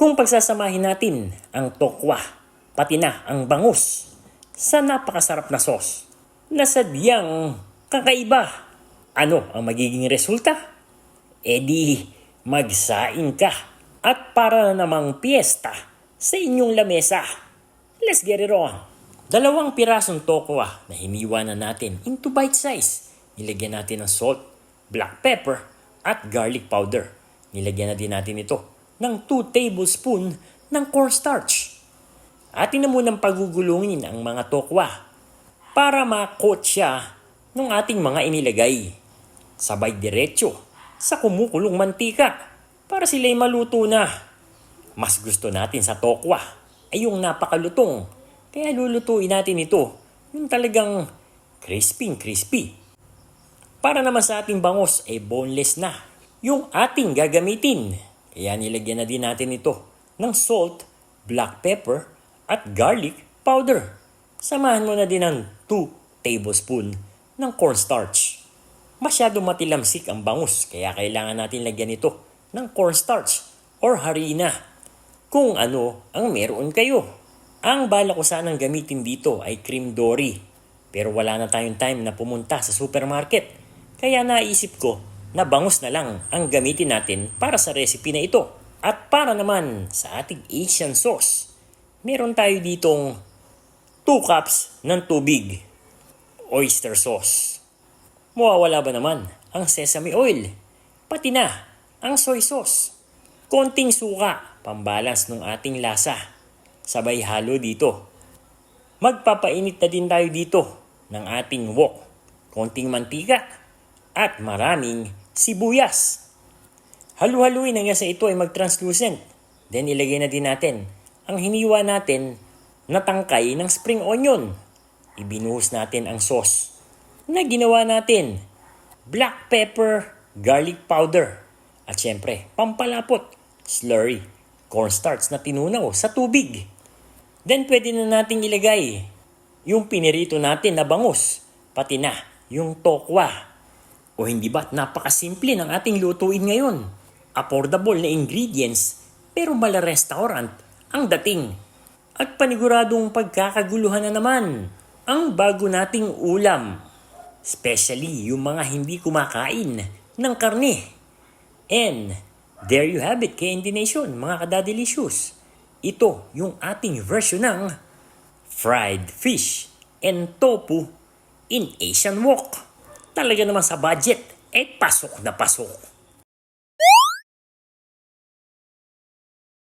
Kung pagsasamahin natin ang tokwa, pati na ang bangus, sa napakasarap na sauce, na sadyang kakaiba, ano ang magiging resulta? E di, magsaing ka at para na namang piyesta sa inyong lamesa. Let's get it on! Dalawang pirasong tokwa na hiniwa na natin into bite size. Nilagyan natin ng salt, black pepper, at garlic powder. Nilagyan na din natin ito ng 2 tablespoon ng cornstarch. Atin na munang pagugulungin ang mga tokwa para makot siya ng ating mga inilagay. Sabay diretso sa kumukulong mantika para sila'y maluto na. Mas gusto natin sa tokwa ay yung napakalutong kaya lulutuin natin ito yung talagang crispy crispy. Para naman sa ating bangos ay boneless na yung ating gagamitin. Kaya nilagyan na din natin ito ng salt, black pepper, at garlic powder. Samahan mo na din ng 2 tablespoon ng cornstarch. Masyado matilamsik ang bangus kaya kailangan natin lagyan ito ng cornstarch or harina kung ano ang meron kayo. Ang bala ko sanang gamitin dito ay cream dory. Pero wala na tayong time na pumunta sa supermarket. Kaya naisip ko na bangus na lang ang gamitin natin para sa recipe na ito. At para naman sa ating Asian sauce, meron tayo ditong 2 cups ng tubig. Oyster sauce. Mawawala ba naman ang sesame oil? Pati na ang soy sauce. Konting suka, pambalance ng ating lasa. Sabay halo dito. Magpapainit na din tayo dito ng ating wok. Konting mantika at maraming sibuyas. Halu-haluin hanggang sa ito ay mag-translucent. Then ilagay na din natin ang hiniwa natin na tangkay ng spring onion. Ibinuhos natin ang sauce na ginawa natin. Black pepper, garlic powder, at syempre, pampalapot, slurry, cornstarch na tinunaw sa tubig. Then pwede na nating ilagay yung pinirito natin na bangus, pati na yung tokwa. O hindi ba't napakasimple ng ating lutuin ngayon? Affordable na ingredients pero mala restaurant ang dating. At paniguradong pagkakaguluhan na naman ang bago nating ulam. Especially yung mga hindi kumakain ng karne. And there you have it, KND Nation, mga kadadelicious. Ito yung ating version ng fried fish and tofu in Asian wok. Talaga naman sa budget, eh pasok na pasok.